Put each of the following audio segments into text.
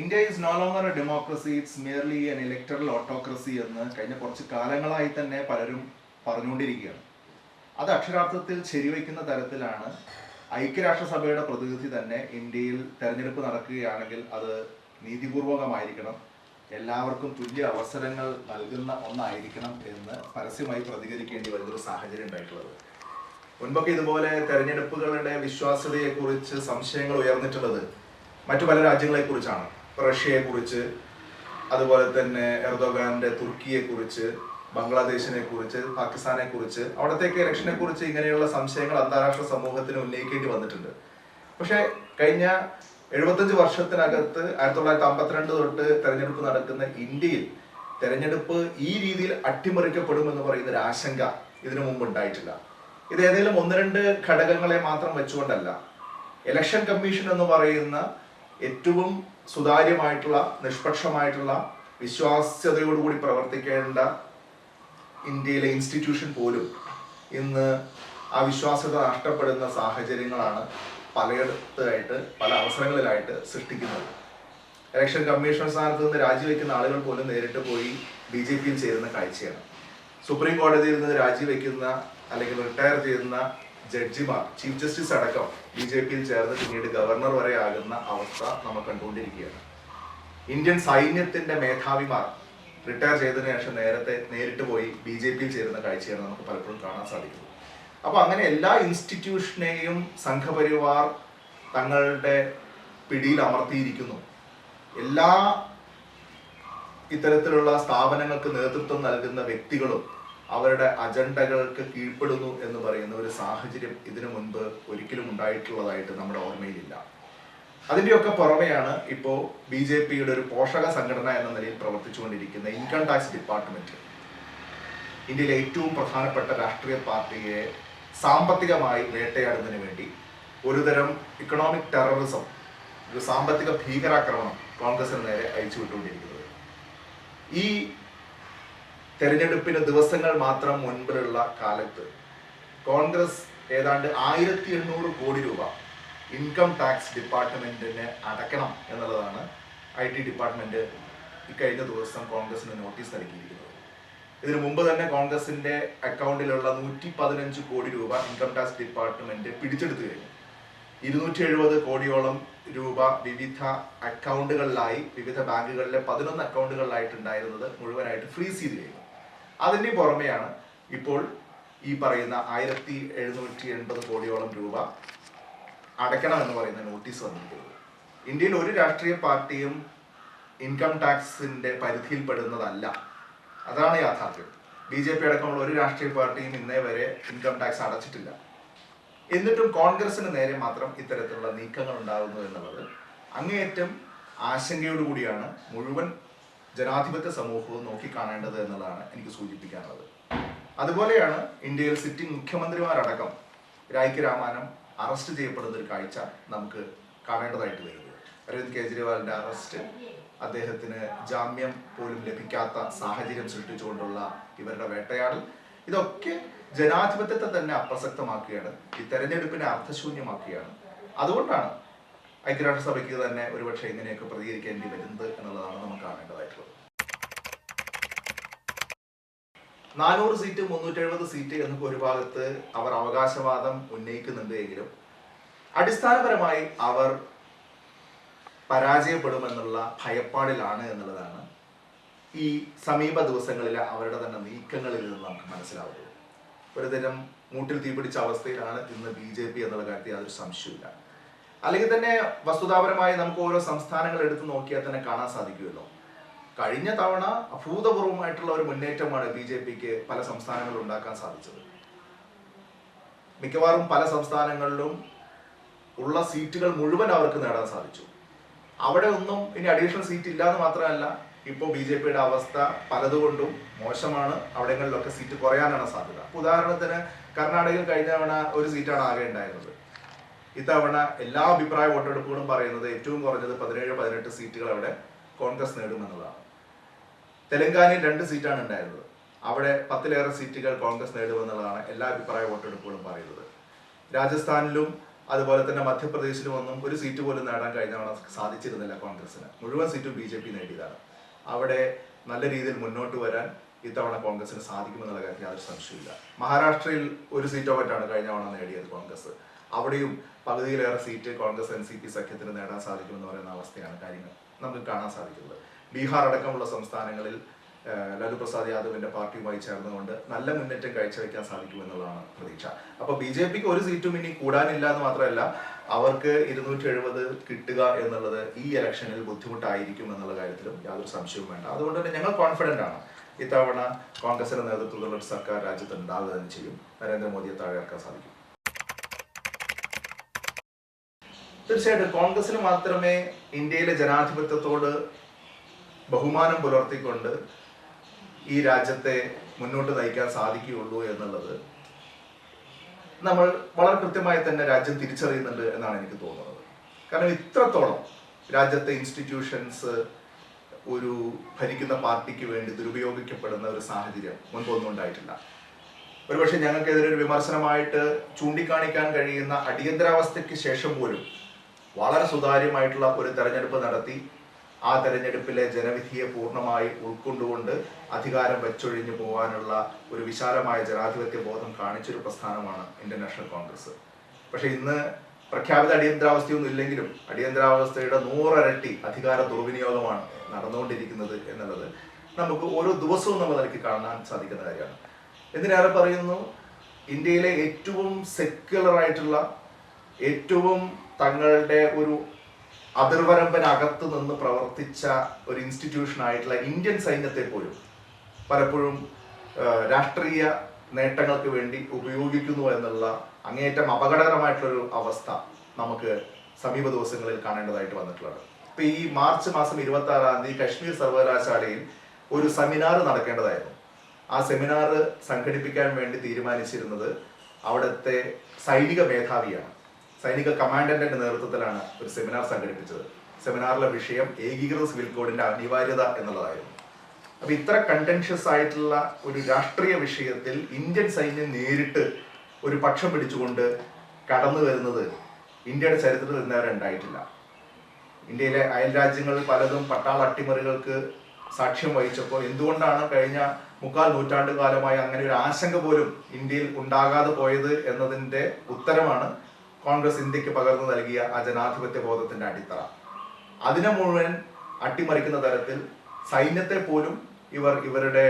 India is no longer a democracy it's merely an electoral autocracy എന്ന് കഴിഞ്ഞ കുറച്ച് കാലങ്ങളായി തന്നെ പലരും പറഞ്ഞുകൊണ്ടിരിക്കുകയാണ്. അത് അക്ഷരാർത്ഥത്തിൽ ശരിവയ്ക്കുന്ന തരത്തിലാണ് ഐക്യരാഷ്ട്രസഭയുടെ പ്രതിനിധി തന്നെ ഇന്ത്യയിൽ തെരഞ്ഞെടുപ്പ് നടക്കുകയാണെങ്കിൽ അത് നീതിപൂർവകമായിരിക്കണം എല്ലാവർക്കും തുല്യ അവസരങ്ങൾ നൽകുന്ന ഒന്നായിരിക്കണം എന്ന് പരസ്യമായി പ്രതികരിക്കേണ്ടി വരുന്നൊരു സാഹചര്യം ഉണ്ടായിട്ടുള്ളത്. മുൻപൊക്കെ ഇതുപോലെ തെരഞ്ഞെടുപ്പുകളുടെ വിശ്വാസ്യതയെക്കുറിച്ച് സംശയങ്ങൾ ഉയർന്നിട്ടുള്ളത് മറ്റു പല രാജ്യങ്ങളെ കുറിച്ചാണ് റഷ്യയെ കുറിച്ച് അതുപോലെ തന്നെ എർദോഗാന്റെ തുർക്കിയെ കുറിച്ച് ബംഗ്ലാദേശിനെ കുറിച്ച് പാകിസ്ഥാനെ കുറിച്ച് അവിടത്തേക്ക് ഇലക്ഷനെ കുറിച്ച് ഇങ്ങനെയുള്ള സംശയങ്ങൾ അന്താരാഷ്ട്ര സമൂഹത്തിന് ഉന്നയിക്കേണ്ടി വന്നിട്ടുണ്ട്. പക്ഷേ കഴിഞ്ഞ എഴുപത്തഞ്ച് വർഷത്തിനകത്ത് ആയിരത്തി തൊള്ളായിരത്തി അമ്പത്തിരണ്ട് തൊട്ട് തെരഞ്ഞെടുപ്പ് നടക്കുന്ന ഇന്ത്യയിൽ തെരഞ്ഞെടുപ്പ് ഈ രീതിയിൽ അട്ടിമറിക്കപ്പെടുമെന്ന് പറയുന്ന ഒരു ആശങ്ക ഇതിനു മുമ്പ് ഉണ്ടായിട്ടില്ല. ഇത് ഏതെങ്കിലും ഒന്ന് രണ്ട് ഘടകങ്ങളെ മാത്രം വെച്ചുകൊണ്ടല്ല. ഇലക്ഷൻ കമ്മീഷൻ എന്ന് പറയുന്ന ഏറ്റവും സുതാര്യമായിട്ടുള്ള നിഷ്പക്ഷമായിട്ടുള്ള വിശ്വാസ്യതയോടുകൂടി പ്രവർത്തിക്കേണ്ട ഇന്ത്യയിലെ ഇൻസ്റ്റിറ്റ്യൂഷൻ പോലും ഇന്ന് ആ വിശ്വാസ്യത നഷ്ടപ്പെടുന്ന സാഹചര്യങ്ങളാണ് പലയിടത്തായിട്ട് പല അവസരങ്ങളിലായിട്ട് സൃഷ്ടിക്കുന്നത്. ഇലക്ഷൻ കമ്മീഷൻ സ്ഥാനത്ത് നിന്ന് രാജിവെക്കുന്ന ആളുകൾ പോലും നേരിട്ട് പോയി ബി ജെ പിയിൽ ചേരുന്ന കാഴ്ചയാണ്. സുപ്രീം കോടതിയിൽ നിന്ന് രാജിവെക്കുന്ന അല്ലെങ്കിൽ റിട്ടയർ ചെയ്യുന്ന ജഡ്ജിമാർ ചീഫ് ജസ്റ്റിസ് അടക്കം ബി ജെ പിയിൽ ചേർന്ന് പിന്നീട് ഗവർണർ വരെ ആകുന്ന അവസ്ഥ നമ്മൾ കണ്ടുകൊണ്ടിരിക്കുകയാണ്. ഇന്ത്യൻ സൈന്യത്തിന്റെ മേധാവിമാർ റിട്ടയർ ചെയ്തതിനു ശേഷം നേരത്തെ നേരിട്ട് പോയി ബി ജെ പിയിൽ ചേരുന്ന കാഴ്ചയാണ് നമുക്ക് പലപ്പോഴും കാണാൻ സാധിക്കുന്നത്. അപ്പൊ അങ്ങനെ എല്ലാ ഇൻസ്റ്റിറ്റ്യൂഷനെയും സംഘപരിവാർ തങ്ങളുടെ പിടിയിൽ അമർത്തിയിരിക്കുന്നു. എല്ലാ ഇത്തരത്തിലുള്ള സ്ഥാപനങ്ങൾക്ക് നേതൃത്വം നൽകുന്ന വ്യക്തികളും അവരുടെ അജണ്ടകൾക്ക് കീഴ്പ്പെടുന്നു എന്ന് പറയുന്ന ഒരു സാഹചര്യം ഇതിനു മുൻപ് ഒരിക്കലും ഉണ്ടായിട്ടുള്ളതായിട്ട് നമ്മുടെ ഓർമ്മയിലില്ല. അതിന്റെയൊക്കെ പുറമെയാണ് ഇപ്പോ ബി ജെ പിയുടെ ഒരു പോഷക സംഘടന എന്ന നിലയിൽ പ്രവർത്തിച്ചുകൊണ്ടിരിക്കുന്ന ഇൻകം ടാക്സ് ഡിപ്പാർട്ട്മെന്റ് ഇന്ത്യയിലെ ഏറ്റവും പ്രധാനപ്പെട്ട രാഷ്ട്രീയ പാർട്ടിയെ സാമ്പത്തികമായി വേട്ടയാടുന്നതിന് വേണ്ടി ഒരുതരം ഇക്കണോമിക് ടെററിസം ഒരു സാമ്പത്തിക ഭീകരാക്രമണം കോൺഗ്രസിന് നേരെ അയച്ചു വിട്ടുകൊണ്ടിരിക്കുന്നത് ഈ തെരഞ്ഞെടുപ്പിന് ദിവസങ്ങൾ മാത്രം മുൻപിലുള്ള കാലത്ത് കോൺഗ്രസ് ഏതാണ്ട് ആയിരത്തി എണ്ണൂറ് കോടി രൂപ ഇൻകം ടാക്സ് ഡിപ്പാർട്ട്മെന്റിന് അടക്കണം എന്നുള്ളതാണ് ഐ ടി ഡിപ്പാർട്ട്മെന്റ് ഇക്കഴിഞ്ഞ ദിവസം കോൺഗ്രസിന് നോട്ടീസ് നൽകിയിരിക്കുന്നത്. ഇതിനു മുമ്പ് തന്നെ കോൺഗ്രസിന്റെ അക്കൗണ്ടിലുള്ള നൂറ്റി പതിനഞ്ച് കോടി രൂപ ഇൻകം ടാക്സ് ഡിപ്പാർട്ട്മെന്റ് പിടിച്ചെടുത്തു കഴിഞ്ഞു. ഇരുന്നൂറ്റി എഴുപത് കോടിയോളം രൂപ വിവിധ അക്കൗണ്ടുകളിലായി വിവിധ ബാങ്കുകളിലെ പതിനൊന്ന് അക്കൗണ്ടുകളിലായിട്ടുണ്ടായിരുന്നത് മുഴുവനായിട്ട് ഫ്രീസ് ചെയ്ത് കഴിഞ്ഞു. അതിന് പുറമെയാണ് ഇപ്പോൾ ഈ പറയുന്ന ആയിരത്തി എഴുന്നൂറ്റി എൺപത് കോടിയോളം രൂപ അടയ്ക്കണം എന്ന് പറയുന്ന നോട്ടീസ് വന്നിരിക്കുന്നത്. ഇന്ത്യയിൽ ഒരു രാഷ്ട്രീയ പാർട്ടിയും ഇൻകം ടാക്സിന്റെ പരിധിയിൽപ്പെടുന്നതല്ല. അതാണ് യാഥാർത്ഥ്യം. ബി ജെ പി അടക്കമുള്ള ഒരു രാഷ്ട്രീയ പാർട്ടിയും ഇന്നേ വരെ ഇൻകം ടാക്സ് അടച്ചിട്ടില്ല. എന്നിട്ടും കോൺഗ്രസിന് നേരെ മാത്രം ഇത്തരത്തിലുള്ള നീക്കങ്ങൾ ഉണ്ടാകുന്നു എന്നുള്ളത് അങ്ങേയറ്റം ആശങ്കയോടുകൂടിയാണ് മുഴുവൻ ജനാധിപത്യ സമൂഹവും നോക്കിക്കാണേണ്ടത് എന്നുള്ളതാണ് എനിക്ക് സൂചിപ്പിക്കാനുള്ളത്. അതുപോലെയാണ് ഇന്ത്യയിൽ സിറ്റിംഗ് മുഖ്യമന്ത്രിമാരടക്കം രാമാനം അറസ്റ്റ് ചെയ്യപ്പെടുന്ന ഒരു കാഴ്ച നമുക്ക് കാണേണ്ടതായിട്ട് വരുന്നത്. അരവിന്ദ് കെജ്രിവാളിന്റെ അറസ്റ്റ് അദ്ദേഹത്തിന് ജാമ്യം പോലും ലഭിക്കാത്ത സാഹചര്യം സൃഷ്ടിച്ചുകൊണ്ടുള്ള ഇവരുടെ വേട്ടയാടൽ. ഇതൊക്കെ ജനാധിപത്യത്തെ തന്നെ അപ്രസക്തമാക്കുകയാണ്. ഈ തെരഞ്ഞെടുപ്പിനെ അർത്ഥശൂന്യമാക്കുകയാണ് അതുകൊണ്ടാണ് ഐക്യരാഷ്ട്രസഭയ്ക്ക് തന്നെ ഒരുപക്ഷെ ഇങ്ങനെയൊക്കെ പ്രതികരിക്കേണ്ടി വരുന്നത് എന്നുള്ളതാണ് നമുക്ക് കാണേണ്ടതായിട്ടുള്ളത്. നാനൂറ് സീറ്റ് മുന്നൂറ്റി എഴുപത് സീറ്റ് എന്നൊക്കെ ഒരു ഭാഗത്ത് അവർ അവകാശവാദം ഉന്നയിക്കുന്നുണ്ട് എങ്കിലും അടിസ്ഥാനപരമായി അവർ പരാജയപ്പെടുമെന്നുള്ള ഭയപ്പാടിലാണ് എന്നുള്ളതാണ് ഈ സമീപ ദിവസങ്ങളിലെ അവരുടെ തന്നെ നീക്കങ്ങളിൽ നിന്ന് നമുക്ക് മനസ്സിലാവുന്നത്. ഒരുതരം മൂട്ടിൽ തീപിടിച്ച അവസ്ഥയിലാണ് ഇന്ന് ബി ജെ പി എന്നുള്ള കാര്യത്തിൽ യാതൊരു സംശയമില്ല അല്ലെങ്കിൽ തന്നെ വസ്തുതാപരമായി നമുക്ക് ഓരോ സംസ്ഥാനങ്ങൾ എടുത്ത് നോക്കിയാൽ തന്നെ കാണാൻ സാധിക്കുമല്ലോ. കഴിഞ്ഞ തവണ അഭൂതപൂർവമായിട്ടുള്ള ഒരു മുന്നേറ്റമാണ് ബി ജെ പിക്ക് പല സംസ്ഥാനങ്ങളിൽ ഉണ്ടാക്കാൻ സാധിച്ചത്. മിക്കവാറും പല സംസ്ഥാനങ്ങളിലും ഉള്ള സീറ്റുകൾ മുഴുവൻ അവർക്ക് നേടാൻ സാധിച്ചു. അവിടെ ഒന്നും ഇനി അഡീഷണൽ സീറ്റ് ഇല്ലാന്ന് മാത്രമല്ല ഇപ്പോൾ ബി ജെ പിയുടെ അവസ്ഥ പലതുകൊണ്ടും മോശമാണ്. അവിടങ്ങളിലൊക്കെ സീറ്റ് കുറയാനാണ് സാധ്യത. ഉദാഹരണത്തിന് കർണാടകയിൽ കഴിഞ്ഞ തവണ ഒരു സീറ്റാണ് ആകെ ഉണ്ടായിരുന്നത്. ഇത്തവണ എല്ലാ അഭിപ്രായ വോട്ടെടുപ്പുകളും പറയുന്നത് ഏറ്റവും കുറഞ്ഞത് പതിനേഴ് പതിനെട്ട് സീറ്റുകൾ അവിടെ കോൺഗ്രസ് നേടുമെന്നതാണ്. തെലങ്കാനയിൽ രണ്ട് സീറ്റാണ് ഉണ്ടായിരുന്നത്. അവിടെ പത്തിലേറെ സീറ്റുകൾ കോൺഗ്രസ് നേടുമെന്നുള്ളതാണ് എല്ലാ അഭിപ്രായ വോട്ടെടുപ്പുകളും പറയുന്നത്. രാജസ്ഥാനിലും അതുപോലെ തന്നെ മധ്യപ്രദേശിലും ഒന്നും ഒരു സീറ്റ് പോലും നേടാൻ കഴിഞ്ഞ സാധിച്ചിരുന്നില്ല കോൺഗ്രസിന് മുഴുവൻ സീറ്റും ബി ജെ പി നേടിയതാണ്. അവിടെ നല്ല രീതിയിൽ മുന്നോട്ട് വരാൻ ഇത്തവണ കോൺഗ്രസിന് സാധിക്കുമെന്നുള്ള കാര്യത്തിൽ യാതൊരു സംശയമില്ല മഹാരാഷ്ട്രയിൽ ഒരു സീറ്റോ മറ്റാണ് കഴിഞ്ഞ തവണ നേടിയത് കോൺഗ്രസ്. അവിടെയും പകുതിയിലേറെ seat Congress N C P സഖ്യത്തിന് നേടാൻ സാധിക്കുമെന്ന് പറയുന്ന അവസ്ഥയാണ് കാര്യങ്ങൾ. നമുക്ക് കാണാൻ സാധിക്കുന്നത്. ബീഹാർ അടക്കമുള്ള സംസ്ഥാനങ്ങളിൽ ലാലു പ്രസാദ് യാദവിന്റെ പാർട്ടിയുമായി ചേർന്നുകൊണ്ട് നല്ല മുന്നേറ്റം കാഴ്ചവെക്കാൻ സാധിക്കും എന്നുള്ളതാണ് പ്രതീക്ഷ. അപ്പൊ ബി ജെ പിക്ക് ഒരു സീറ്റും ഇനി കൂടാനില്ല എന്ന് മാത്രമല്ല അവർക്ക് ഇരുന്നൂറ്റി എഴുപത് കിട്ടുക എന്നുള്ളത് ഈ ഇലക്ഷനിൽ ബുദ്ധിമുട്ടായിരിക്കും എന്നുള്ള കാര്യത്തിലും യാതൊരു സംശയവും വേണ്ട. അതുകൊണ്ട് തന്നെ ഞങ്ങൾ കോൺഫിഡന്റ് ആണ്. ഇത്തവണ കോൺഗ്രസിന്റെ നേതൃത്വത്തിലുള്ള ഒരു സർക്കാർ രാജ്യത്ത് ഉണ്ടാവുക തന്നെ ചെയ്യും. നരേന്ദ്രമോദിയെ താഴെ ഇറക്കാൻ സാധിക്കും. തീർച്ചയായിട്ടും കോൺഗ്രസിന് മാത്രമേ ഇന്ത്യയിലെ ജനാധിപത്യത്തോട് ബഹുമാനം പുലർത്തിക്കൊണ്ട് ഈ രാജ്യത്തെ മുന്നോട്ട് നയിക്കാൻ സാധിക്കുകയുള്ളൂ എന്നുള്ളത് നമ്മൾ വളരെ കൃത്യമായി തന്നെ രാജ്യം തിരിച്ചറിയുന്നുണ്ട് എന്നാണ് എനിക്ക് തോന്നുന്നത്. കാരണം ഇത്രത്തോളം രാജ്യത്തെ ഇൻസ്റ്റിറ്റ്യൂഷൻസ് ഒരു ഭരിക്കുന്ന പാർട്ടിക്ക് വേണ്ടി ദുരുപയോഗിക്കപ്പെടുന്ന ഒരു സാഹചര്യം മുൻപൊന്നും ഉണ്ടായിട്ടില്ല. ഒരുപക്ഷെ ഞങ്ങൾക്കെതിരെ ഒരു വിമർശനമായിട്ട് ചൂണ്ടിക്കാണിക്കാൻ കഴിയുന്ന അടിയന്തരാവസ്ഥയ്ക്ക് ശേഷം പോലും വളരെ സുതാര്യമായിട്ടുള്ള ഒരു തെരഞ്ഞെടുപ്പ് നടത്തി ആ തെരഞ്ഞെടുപ്പിലെ ജനവിധിയെ പൂർണമായി ഉൾക്കൊണ്ടുകൊണ്ട് അധികാരം വെച്ചൊഴിഞ്ഞു പോകാനുള്ള ഒരു വിശാലമായ ജനാധിപത്യ ബോധം കാണിച്ചൊരു പ്രസ്ഥാനമാണ് ഇന്ത്യൻ നാഷണൽ കോൺഗ്രസ്. പക്ഷെ ഇന്ന് പ്രഖ്യാപിത അടിയന്തരാവസ്ഥയൊന്നും ഇല്ലെങ്കിലും അടിയന്തരാവസ്ഥയുടെ നൂറരട്ടി അധികാര ദുർവിനിയോഗമാണ് നടന്നുകൊണ്ടിരിക്കുന്നത് എന്നുള്ളത് നമുക്ക് ഓരോ ദിവസവും നമ്മൾ നിലയ്ക്ക് കാണാൻ സാധിക്കുന്ന കാര്യമാണ്. എന്തിനേറെ പറയുന്നു ഇന്ത്യയിലെ ഏറ്റവും സെക്യുലർ ആയിട്ടുള്ള ഏറ്റവും തങ്ങളുടെ ഒരു അതിർവരമ്പനകത്ത് നിന്ന് പ്രവർത്തിച്ച ഒരു ഇൻസ്റ്റിറ്റ്യൂഷൻ ആയിട്ടുള്ള ഇന്ത്യൻ സൈന്യത്തെ പോലും പലപ്പോഴും രാഷ്ട്രീയ നേട്ടങ്ങൾക്ക് വേണ്ടി ഉപയോഗിക്കുന്നു എന്നുള്ള അങ്ങേയറ്റം അപകടകരമായിട്ടുള്ളൊരു അവസ്ഥ നമുക്ക് സമീപ ദിവസങ്ങളിൽ കാണേണ്ടതായിട്ട് വന്നിട്ടുള്ളത്. ഇപ്പൊ ഈ മാർച്ച് മാസം ഇരുപത്തി ആറാം തീയതി കശ്മീർ സർവകലാശാലയിൽ ഒരു സെമിനാർ നടക്കേണ്ടതായിരുന്നു. ആ സെമിനാർ സംഘടിപ്പിക്കാൻ വേണ്ടി തീരുമാനിച്ചിരുന്നത് അവിടുത്തെ സൈനിക മേധാവിയാണ്. സൈനിക കമാൻഡന്റിന്റെ നേതൃത്വത്തിലാണ് ഒരു സെമിനാർ സംഘടിപ്പിച്ചത്. സെമിനാറിലെ വിഷയം ഏകീകൃത സിവിൽ കോഡിന്റെ അനിവാര്യത എന്നുള്ളതായിരുന്നു. അപ്പൊ ഇത്ര കണ്ടൻഷ്യസ് ആയിട്ടുള്ള ഒരു രാഷ്ട്രീയ വിഷയത്തിൽ ഇന്ത്യൻ സൈന്യം നേരിട്ട് ഒരു പക്ഷം പിടിച്ചുകൊണ്ട് കടന്നു വരുന്നത് ഇന്ത്യയുടെ ചരിത്രത്തിൽ ഇന്നേവരെ ഉണ്ടായിട്ടില്ല. ഇന്ത്യയിലെ അയൽ രാജ്യങ്ങളിൽ പലതും പട്ടാള അട്ടിമറികൾക്ക് സാക്ഷ്യം വഹിച്ചപ്പോൾ എന്തുകൊണ്ടാണ് കഴിഞ്ഞ മുക്കാൽ നൂറ്റാണ്ട് കാലമായി അങ്ങനെ ഒരു ആശങ്ക പോലും ഇന്ത്യയിൽ ഉണ്ടാകാതെ പോയത് എന്നതിന്റെ ഉത്തരമാണ് കോൺഗ്രസ് ഇന്ത്യയ്ക്ക് പകർന്നു നൽകിയ ആ ജനാധിപത്യ ബോധത്തിന്റെ അടിത്തറ. അതിനെ മുഴുവൻ അട്ടിമറിക്കുന്ന തരത്തിൽ സൈന്യത്തെ പോലും ഇവർ ഇവരുടെ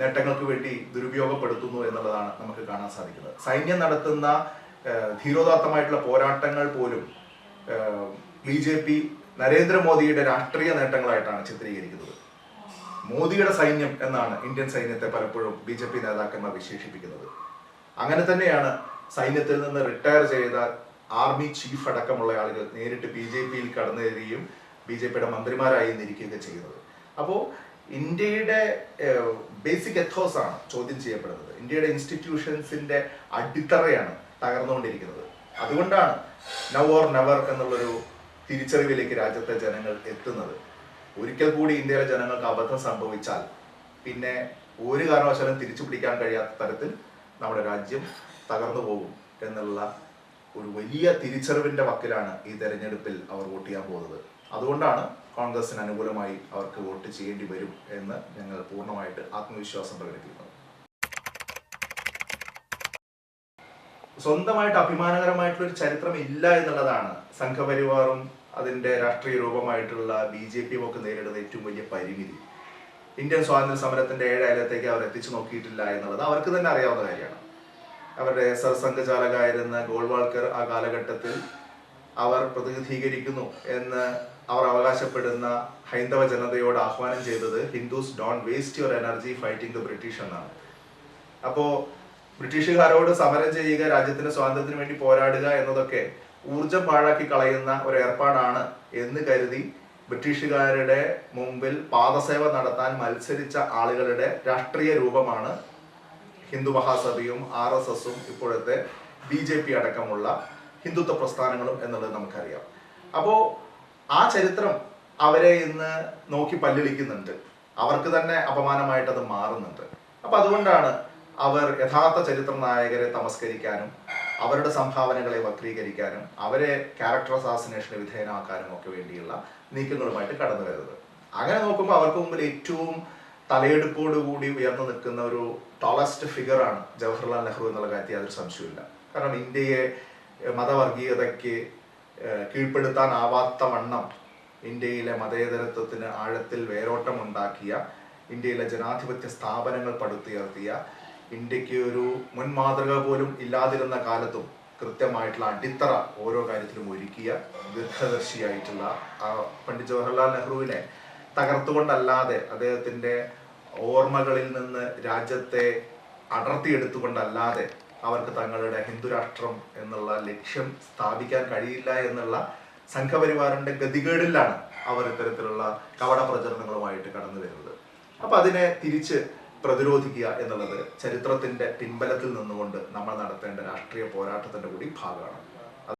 നേട്ടങ്ങൾക്ക് വേണ്ടി ദുരുപയോഗപ്പെടുത്തുന്നു എന്നുള്ളതാണ് നമുക്ക് കാണാൻ സാധിക്കുന്നത്. സൈന്യം നടത്തുന്ന ധീരോദാത്തമായിട്ടുള്ള പോരാട്ടങ്ങൾ പോലും ബി ജെ പി നരേന്ദ്രമോദിയുടെ രാഷ്ട്രീയ നേട്ടങ്ങളായിട്ടാണ് ചിത്രീകരിക്കുന്നത്. മോദിയുടെ സൈന്യം എന്നാണ് ഇന്ത്യൻ സൈന്യത്തെ പലപ്പോഴും ബി ജെ പി നേതാക്കന്മാർ വിശേഷിപ്പിക്കുന്നത്. അങ്ങനെ തന്നെയാണ് സൈന്യത്തിൽ നിന്ന് റിട്ടയർ ചെയ്ത ആർമി ചീഫ് അടക്കമുള്ള ആളുകൾ നേരിട്ട് ബി ജെ പിയിൽ കടന്നു തരികയും ബി ജെ പിയുടെ മന്ത്രിമാരായി നിരിക്കുകയൊക്കെ ചെയ്യുന്നത്. അപ്പോൾ ഇന്ത്യയുടെ ബേസിക് എത്തോസ് ആണ് ചോദ്യം ചെയ്യപ്പെടുന്നത്. ഇന്ത്യയുടെ ഇൻസ്റ്റിറ്റ്യൂഷൻസിന്റെ അടിത്തറയാണ് തകർന്നുകൊണ്ടിരിക്കുന്നത്. അതുകൊണ്ടാണ് നവ് ഓർ നവർ എന്നുള്ളൊരു തിരിച്ചറിവിലേക്ക് രാജ്യത്തെ ജനങ്ങൾ എത്തുന്നത്. ഒരിക്കൽ കൂടി ഇന്ത്യയിലെ ജനങ്ങൾക്ക് അബദ്ധം സംഭവിച്ചാൽ പിന്നെ ഒരു കാരണവശാലും തിരിച്ചു പിടിക്കാൻ കഴിയാത്ത തരത്തിൽ നമ്മുടെ രാജ്യം തകർന്നു പോകും എന്നുള്ള ഒരു വലിയ തിരിച്ചറിവിന്റെ വക്കിലാണ് ഈ തെരഞ്ഞെടുപ്പിൽ അവർ വോട്ട് ചെയ്യാൻ പോകുന്നത്. അതുകൊണ്ടാണ് കോൺഗ്രസിന് അനുകൂലമായി അവർക്ക് വോട്ട് ചെയ്യേണ്ടി വരും എന്ന് ഞങ്ങൾ പൂർണമായിട്ട് ആത്മവിശ്വാസം പ്രകടിപ്പിക്കുന്നത്. സ്വന്തമായിട്ട് അഭിമാനകരമായിട്ടുള്ള ഒരു ചരിത്രം ഇല്ല എന്നുള്ളതാണ് സംഘപരിവാറും അതിന്റെ രാഷ്ട്രീയ രൂപമായിട്ടുള്ള ബി ജെ പിയും ഒക്കെ നേരിടുന്ന ഏറ്റവും വലിയ പരിമിതി. ഇന്ത്യൻ സ്വാതന്ത്ര്യ സമരത്തിന്റെ ഏഴായാലത്തേക്ക് അവർ എത്തിച്ചു നോക്കിയിട്ടില്ല എന്നുള്ളത് അവർക്ക് തന്നെ അറിയാവുന്ന കാര്യമാണ്. അവരുടെ സർസംഘചാലകായിരുന്ന ഗോൾവാൾക്കർ ആ കാലഘട്ടത്തിൽ അവർ പ്രതിനിധീകരിക്കുന്നു എന്ന് അവർ അവകാശപ്പെടുന്ന ഹൈന്ദവ ജനതയോട് ആഹ്വാനം ചെയ്തത് Hindus don't waste your energy fighting the British എന്നാണ്. അപ്പോ ബ്രിട്ടീഷുകാരോട് സമരം ചെയ്യുക രാജ്യത്തിന് സ്വാതന്ത്ര്യത്തിന് വേണ്ടി പോരാടുക എന്നതൊക്കെ ഊർജം പാഴാക്കി കളയുന്ന ഒരു ഏർപ്പാടാണ് എന്ന് കരുതി ബ്രിട്ടീഷുകാരുടെ മുമ്പിൽ പാദസേവ നടത്താൻ മത്സരിച്ച ആളുകളുടെ രാഷ്ട്രീയ രൂപമാണ് ഹിന്ദു മഹാസഭയും ആർ എസ് എസും ഇപ്പോഴത്തെ ബി ജെ പി അടക്കമുള്ള ഹിന്ദുത്വ പ്രസ്ഥാനങ്ങളും എന്നുള്ളത് നമുക്കറിയാം. അപ്പോ ആ ചരിത്രം അവരെ ഇന്ന് നോക്കി പല്ലിളിക്കുന്നുണ്ട്. അവർക്ക് തന്നെ അപമാനമായിട്ട് അത് മാറുന്നുണ്ട്. അപ്പൊ അതുകൊണ്ടാണ് അവർ യഥാർത്ഥ ചരിത്ര നായകരെ തമസ്കരിക്കാനും അവരുടെ സംഭാവനകളെ വക്രീകരിക്കാനും അവരെ ക്യാരക്ടർ അസാസിനേഷന് വിധേയനാക്കാനും ഒക്കെ വേണ്ടിയുള്ള നീക്കങ്ങളുമായിട്ട് കടന്നു വരുന്നത് അങ്ങനെ നോക്കുമ്പോൾ അവർക്ക് മുമ്പിൽ ഏറ്റവും തലയെടുപ്പോട് കൂടി ഉയർന്നു നിൽക്കുന്ന ഒരു ടോളസ്റ്റ് ഫിഗറാണ് ജവഹർലാൽ നെഹ്റു എന്നുള്ള കാര്യത്തിൽ യാതൊരു സംശയമില്ല കാരണം ഇന്ത്യയെ മതവർഗീയതയ്ക്ക് കീഴ്പ്പെടുത്താനാവാത്ത വണ്ണം ഇന്ത്യയിലെ മതേതരത്വത്തിന് ആഴത്തിൽ വേരോട്ടം ഉണ്ടാക്കിയ ഇന്ത്യയിലെ ജനാധിപത്യ സ്ഥാപനങ്ങൾ പടുത്തുയർത്തിയ ഇന്ത്യയ്ക്ക് ഒരു മുൻമാതൃക പോലും ഇല്ലാതിരുന്ന കാലത്തും കൃത്യമായിട്ടുള്ള അടിത്തറ ഓരോ കാര്യത്തിലും ഒരുക്കിയ ദീർഘദർശിയായിട്ടുള്ള ആ പണ്ഡിറ്റ് ജവഹർലാൽ നെഹ്റുവിനെ തകർത്തുകൊണ്ടല്ലാതെ അദ്ദേഹത്തിന്റെ ഓർമ്മകളിൽ നിന്ന് രാജ്യത്തെ അടർത്തിയെടുത്തുകൊണ്ടല്ലാതെ അവർക്ക് തങ്ങളുടെ ഹിന്ദുരാഷ്ട്രം എന്നുള്ള ലക്ഷ്യം സ്ഥാപിക്കാൻ കഴിയില്ല എന്നുള്ള സംഘപരിവാറിന്റെ ഗതികേടിലാണ് അവർ ഇത്തരത്തിലുള്ള കവട പ്രചരണങ്ങളുമായിട്ട് കടന്നു വരുന്നത്. അപ്പൊ അതിനെ തിരിച്ച് പ്രതിരോധിക്കുക എന്നുള്ളത് ചരിത്രത്തിന്റെ പിൻബലത്തിൽ നിന്നുകൊണ്ട് നമ്മൾ നടത്തേണ്ട രാഷ്ട്രീയ പോരാട്ടത്തിന്റെ കൂടി ഭാഗമാണ്.